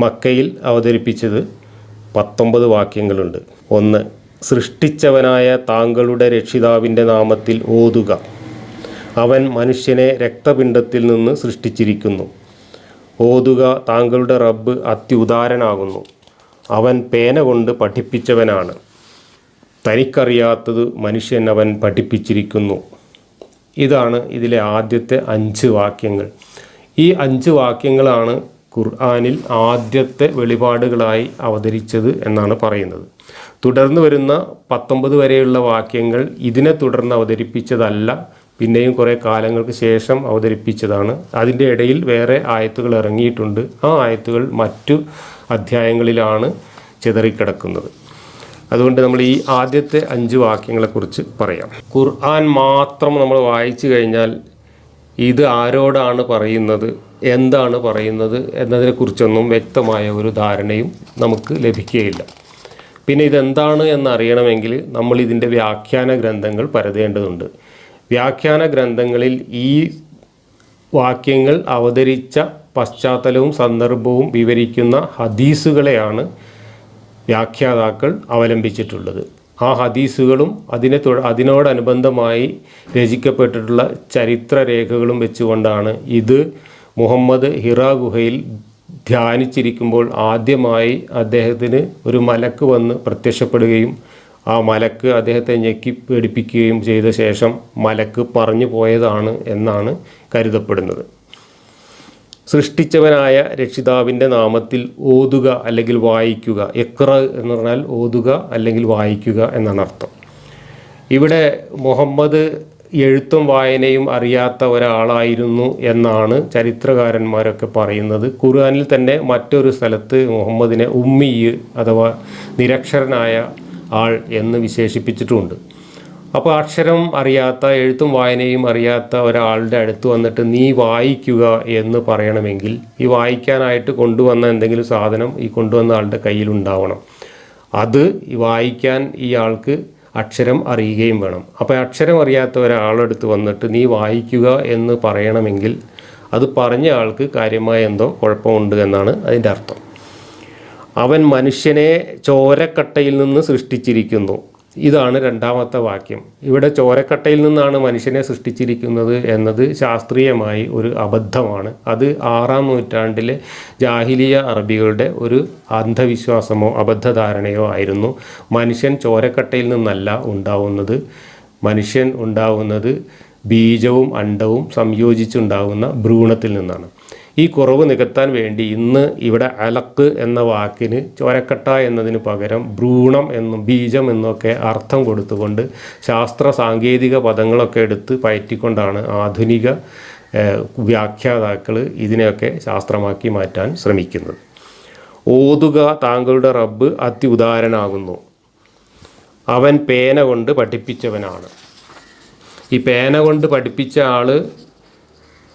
മക്കയിൽ അവതരിപ്പിച്ചത് പത്തൊമ്പത് വാക്യങ്ങളുണ്ട്. ഒന്ന് സൃഷ്ടിച്ചവനായ താങ്കളുടെ രക്ഷിതാവിന്റെ നാമത്തിൽ ഓതുക. അവൻ മനുഷ്യനെ രക്തപിണ്ഡത്തിൽ നിന്ന് സൃഷ്ടിച്ചിരിക്കുന്നു. ഓതുക താങ്കളുടെ റബ്ബ് അത്യുദാരനാകുന്നു. അവൻ പേന കൊണ്ട് പഠിപ്പിച്ചവനാണ്. തനിക്കറിയാത്തത് മനുഷ്യൻ അവൻ പഠിപ്പിച്ചിരിക്കുന്നു. ഇതാണ് ഇതിലെ ആദ്യത്തെ അഞ്ച് വാക്യങ്ങൾ. ഈ അഞ്ച് വാക്യങ്ങളാണ് ഖുർആനിൽ ആദ്യത്തെ വെളിപാടുകളായി അവതരിച്ചത് എന്നാണ് പറയുന്നത്. തുടർന്ന് വരുന്ന പത്തൊമ്പത് വരെയുള്ള വാക്യങ്ങൾ ഇതിനെ തുടർന്ന് അവതരിപ്പിച്ചതല്ല പിന്നെയും കുറേ കാലങ്ങൾക്ക് ശേഷം അവതരിപ്പിച്ചതാണ്. അതിന്റെ ഇടയിൽ വേറെ ആയത്തുകൾ ഇറങ്ങിയിട്ടുണ്ട്. ആ ആയത്തുകൾ മറ്റു അധ്യായങ്ങളിലാണ് ചിതറിക്കിടക്കുന്നത്. അതുകൊണ്ട് നമ്മൾ ഈ ആദ്യത്തെ അഞ്ച് വാക്യങ്ങളെക്കുറിച്ച് പറയാം. ഖുർആൻ മാത്രം നമ്മൾ വായിച്ചു കഴിഞ്ഞാൽ ഇത് ആരോടാണ് പറയുന്നത്? എന്താണ് പറയുന്നത് എന്നതിനെക്കുറിച്ചൊന്നും വ്യക്തമായ ഒരു ധാരണയും നമുക്ക് ലഭിക്കുകയില്ല. പിന്നെ ഇതെന്താണ് എന്നറിയണമെങ്കിൽ നമ്മൾ ഇതിന്റെ വ്യാഖ്യാന ഗ്രന്ഥങ്ങൾ പരതേണ്ടതുണ്ട്. വ്യാഖ്യാന ഗ്രന്ഥങ്ങളിൽ ഈ വാക്യങ്ങൾ അവതരിച്ച പശ്ചാത്തലവും സന്ദർഭവും വിവരിക്കുന്ന ഹദീസുകളെയാണ് വ്യാഖ്യാതാക്കൾ അവലംബിച്ചിട്ടുള്ളത്. ആ ഹദീസുകളും അതിനെ അതിനോടനുബന്ധമായി രചിക്കപ്പെട്ടിട്ടുള്ള ചരിത്രരേഖകളും വെച്ചുകൊണ്ടാണ് ഇത് മുഹമ്മദ് ഹിറ ഗുഹയിൽ ധ്യാനിച്ചിരിക്കുമ്പോൾ ആദ്യമായി അദ്ദേഹത്തിന് ഒരു മലക്ക് വന്ന് പ്രത്യക്ഷപ്പെടുകയും ആ മലക്ക് അദ്ദേഹത്തെ ഞെക്കി പേടിപ്പിക്കുകയും ചെയ്ത ശേഷം മലക്ക് പറഞ്ഞു പോയതാണ് എന്നാണ് കരുതപ്പെടുന്നത്. സൃഷ്ടിച്ചവനായ രക്ഷിതാവിന്റെ നാമത്തിൽ ഓതുക അല്ലെങ്കിൽ വായിക്കുക എക്ര എന്ന് പറഞ്ഞാൽ ഓതുക അല്ലെങ്കിൽ വായിക്കുക എന്നാണ് അർത്ഥം. ഇവിടെ മുഹമ്മദ് എഴുത്തും വായനയും അറിയാത്ത ഒരാളായിരുന്നു എന്നാണ് ചരിത്രകാരന്മാരൊക്കെ പറയുന്നത്. ഖുർആാനിൽ തന്നെ മറ്റൊരു സ്ഥലത്ത് മുഹമ്മദിനെ ഉമ്മിയ് അഥവാ നിരക്ഷരനായ ആൾ എന്ന് വിശേഷിപ്പിച്ചിട്ടുമുണ്ട് അപ്പോൾ അക്ഷരം അറിയാത്ത എഴുത്തും വായനയും അറിയാത്ത ഒരാളുടെ അടുത്ത് വന്നിട്ട് നീ വായിക്കുക എന്ന് പറയണമെങ്കിൽ ഈ വായിക്കാനായിട്ട് കൊണ്ടുവന്ന എന്തെങ്കിലും സാധനം ഈ കൊണ്ടുവന്ന ആളുടെ കയ്യിലുണ്ടാവണം അത് വായിക്കാൻ ഈ ആൾക്ക് അക്ഷരം അറിയുകയും വേണം. അപ്പോൾ അക്ഷരം അറിയാത്ത ഒരാളെടുത്ത് വന്നിട്ട് നീ വായിക്കുക എന്ന് പറയണമെങ്കിൽ അത് പറഞ്ഞ ആൾക്ക് കാര്യമായ എന്തോ കുഴപ്പമുണ്ട് എന്നാണ് അതിന്റെ അർത്ഥം. അവൻ മനുഷ്യനെ ചോരക്കട്ടയിൽ നിന്ന് സൃഷ്ടിച്ചിരിക്കുന്നു. ഇതാണ് രണ്ടാമത്തെ വാക്യം. ഇവിടെ ചോരക്കട്ടയിൽ നിന്നാണ് മനുഷ്യനെ സൃഷ്ടിച്ചിരിക്കുന്നത് എന്നത് ശാസ്ത്രീയമായി ഒരു അബദ്ധമാണ്. അത് ആറാം നൂറ്റാണ്ടിലെ ജാഹിലിയ അറബികളുടെ ഒരു അന്ധവിശ്വാസമോ അബദ്ധധാരണയോ ആയിരുന്നു. മനുഷ്യൻ ചോരക്കട്ടയിൽ നിന്നല്ല ഉണ്ടാവുന്നത്. മനുഷ്യൻ ഉണ്ടാവുന്നത് ബീജവും അണ്ടവും സംയോജിച്ചുണ്ടാകുന്ന ഭ്രൂണത്തിൽ നിന്നാണ്. ഈ കുറവ് നികത്താൻ വേണ്ടി ഇന്ന് ഇവിടെ അലക്ക് എന്ന വാക്കിന് ചോരക്കട്ട എന്നതിന് പകരം ഭ്രൂണം എന്നും ബീജം എന്നൊക്കെ അർത്ഥം കൊടുത്തുകൊണ്ട് ശാസ്ത്ര സാങ്കേതിക പദങ്ങളൊക്കെ എടുത്ത് പയറ്റിക്കൊണ്ടാണ് ആധുനിക വ്യാഖ്യാതാക്കൾ ഇതിനെയൊക്കെ ശാസ്ത്രമാക്കി മാറ്റാൻ ശ്രമിക്കുന്നത്. ഓതുക താങ്കളുടെ റബ്ബ് അതി അത്യുദാരനാകുന്നു. അവൻ പേന കൊണ്ട് പഠിപ്പിച്ചവനാണ്. ഈ പേന കൊണ്ട് പഠിപ്പിച്ച ആൾ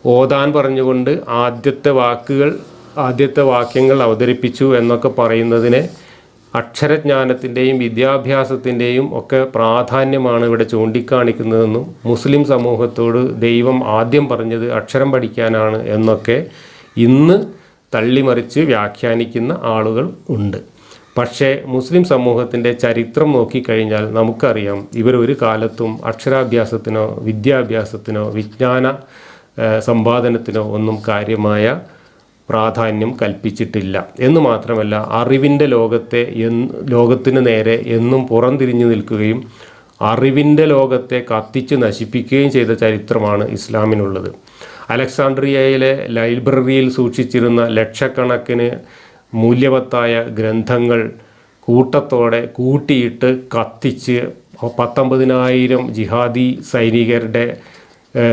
ഓതാൻ പറഞ്ഞുകൊണ്ട് ആദ്യത്തെ വാക്കുകൾ ആദ്യത്തെ വാക്യങ്ങൾ അവതരിപ്പിച്ചു എന്നൊക്കെ പറയുന്നതിനെ അക്ഷരജ്ഞാനത്തിന്റെയും വിദ്യാഭ്യാസത്തിന്റെയും ഒക്കെ പ്രാധാന്യമാണ് ഇവിടെ ചൂണ്ടിക്കാണിക്കുന്നതെന്നും മുസ്ലിം സമൂഹത്തോട് ദൈവം ആദ്യം പറഞ്ഞത് അക്ഷരം പഠിക്കാനാണ് എന്നൊക്കെ ഇന്ന് തള്ളിമറിച്ച് വ്യാഖ്യാനിക്കുന്ന ആളുകൾ ഉണ്ട്. പക്ഷേ മുസ്ലിം സമൂഹത്തിന്റെ ചരിത്രം നോക്കിക്കഴിഞ്ഞാൽ നമുക്കറിയാം ഇവർ ഒരു കാലത്തും അക്ഷരാഭ്യാസത്തിനോ വിദ്യാഭ്യാസത്തിനോ വിജ്ഞാന സമ്പാദനത്തിനോ ഒന്നും കാര്യമായ പ്രാധാന്യം കൽപ്പിച്ചിട്ടില്ല. എന്ന് മാത്രമല്ല അറിവിന്റെ ലോകത്തെ ലോകത്തിന് നേരെ എന്നും പുറംതിരിഞ്ഞു നിൽക്കുകയും അറിവിന്റെ ലോകത്തെ കത്തിച്ച് നശിപ്പിക്കുകയും ചെയ്ത ചരിത്രമാണ് ഇസ്ലാമിനുള്ളത്. അലക്സാണ്ട്രിയയിലെ ലൈബ്രറിയിൽ സൂക്ഷിച്ചിരുന്ന ലക്ഷക്കണക്കിന് മൂല്യവത്തായ ഗ്രന്ഥങ്ങൾ കൂട്ടത്തോടെ കൂട്ടിയിട്ട് കത്തിച്ച് പത്തൊമ്പതിനായിരം ജിഹാദി സൈനികരുടെ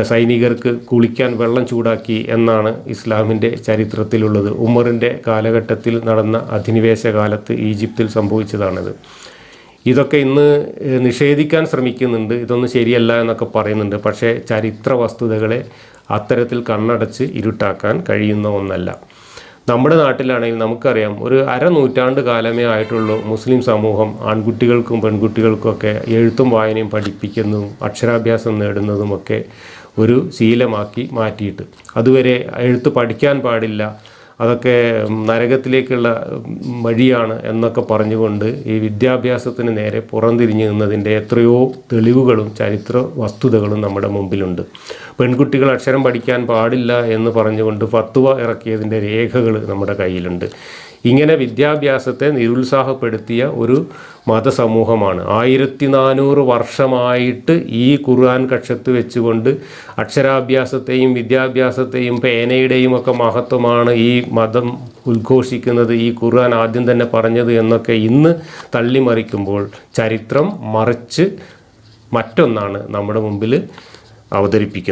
സൈനികർക്ക് കുളിക്കാൻ വെള്ളം ചൂടാക്കി എന്നാണ് ഇസ്ലാമിന്റെ ചരിത്രത്തിലുള്ളത്. ഉമറിന്റെ കാലഘട്ടത്തിൽ നടന്ന അധിനിവേശ കാലത്ത് ഈജിപ്തിൽ സംഭവിച്ചതാണിത്. ഇതൊക്കെ ഇന്ന് നിഷേധിക്കാൻ ശ്രമിക്കുന്നുണ്ട്. ഇതൊന്നും ശരിയല്ല എന്നൊക്കെ പറയുന്നുണ്ട്. പക്ഷേ ചരിത്ര വസ്തുതകളെ അത്തരത്തിൽ കണ്ണടച്ച് ഇരുട്ടാക്കാൻ കഴിയുന്ന ഒന്നല്ല. നമ്മുടെ നാട്ടിലാണെങ്കിൽ നമുക്കറിയാം ഒരു അരനൂറ്റാണ്ട് കാലമേ ആയിട്ടുള്ളൂ മുസ്ലിം സമൂഹം ആൺകുട്ടികൾക്കും പെൺകുട്ടികൾക്കുമൊക്കെ എഴുത്തും വായനയും പഠിപ്പിക്കുന്നതും അക്ഷരാഭ്യാസം നേടുന്നതുമൊക്കെ ഒരു ശീലമാക്കി മാറ്റിയിട്ട്. അതുവരെ എഴുത്ത് പഠിക്കാൻ പാടില്ല. അതൊക്കെ നരകത്തിലേക്കുള്ള വഴിയാണ് എന്നൊക്കെ പറഞ്ഞുകൊണ്ട് ഈ വിദ്യാഭ്യാസത്തിന് നേരെ പുറംതിരിഞ്ഞു നിന്നതിന്റെ എത്രയോ തെളിവുകളും ചരിത്ര വസ്തുതകളും നമ്മുടെ മുമ്പിലുണ്ട്. പെൺകുട്ടികൾ അക്ഷരം പഠിക്കാൻ പാടില്ല എന്ന് പറഞ്ഞുകൊണ്ട് ഫത്വ ഇറക്കിയതിന്റെ രേഖകൾ നമ്മുടെ കയ്യിലുണ്ട്. ഇങ്ങനെ വിദ്യാഭ്യാസത്തെ നിരുത്സാഹപ്പെടുത്തിയ ഒരു മതസമൂഹമാണ്. ആയിരത്തി നാനൂറ് വർഷമായിട്ട് ഈ ഖുർആൻ കക്ഷത്ത് വെച്ചുകൊണ്ട് അക്ഷരാഭ്യാസത്തെയും വിദ്യാഭ്യാസത്തെയും പേനയുടെയും ഒക്കെ മഹത്വമാണ് ഈ മതം ഉദ്ഘോഷിക്കുന്നത് ഈ ഖുർആൻ ആദ്യം തന്നെ പറഞ്ഞത് എന്നൊക്കെ ഇന്ന് തള്ളിമറിക്കുമ്പോൾ ചരിത്രം മറിച്ച് മറ്റൊന്നാണ് നമ്മുടെ മുമ്പിൽ അവതരിപ്പിക്കുന്നത്.